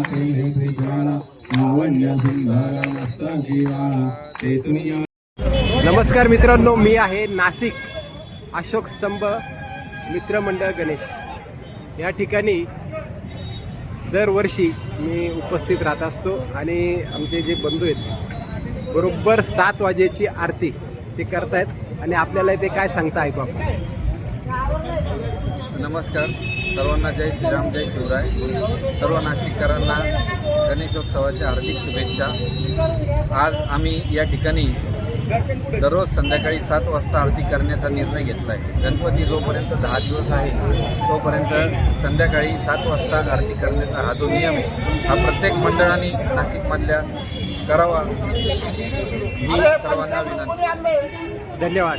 तेने त्रिज्वाला लावण्य सुंदर मस्तकी वाळा नमस्कार मित्रांनो मी आहे नाशिक अशोक स्तंभ मित्रमंडळ गणेश. या ठिकाणी दरवर्षी मी उपस्थित राहत असतो आणि आमचे जे बंधू आहेत बरोबर सात वाजेची आरती ते करतायत आणि आपल्याला ते काय सांगता ऐकू आपण? नमस्कार. सर्वांना जय श्रीराम जय शिवराय. सर्व नाशिककरांना गणेशोत्सवाच्या हार्दिक शुभेच्छा. आज आम्ही या ठिकाणी दररोज संध्याकाळी सात वाजता आरती करण्याचा निर्णय घेतला आहे गणपती जोपर्यंत दहा दिवस आहे तोपर्यंत संध्याकाळी सात वाजता आरती करण्याचा हा जो नियम आहे हा प्रत्येक मंडळाने नाशिकमधल्या करावा. ही सर्वांना विनंती. धन्यवाद.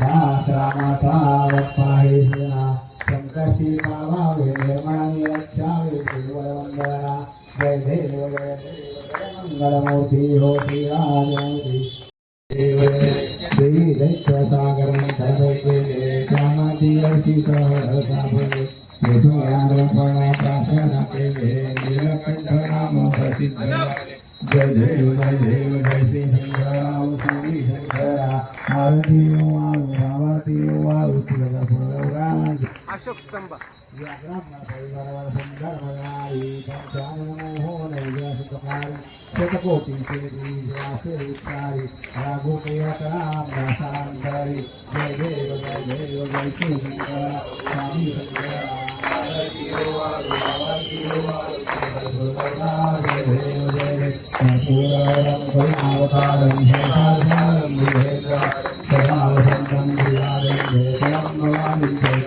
दास रामाता वप्पाहे सेना संकष्टी पावावे निर्मणाने रक्षावे श्रीवर वंदना जय देव जय देव जय मंगलमूर्ति हो श्रीरामूर्ति देवी दैत्यसागरं सर्वैके श्यामतीयशिखरसाभवे यशोयारोपण प्रार्थनाके प्रसिद्ध जय देव जय देव जय श्री शंकराव श्री शंकरा आरती वाळू आरती वाळू तुझा फुलराज अशोक स्तंभ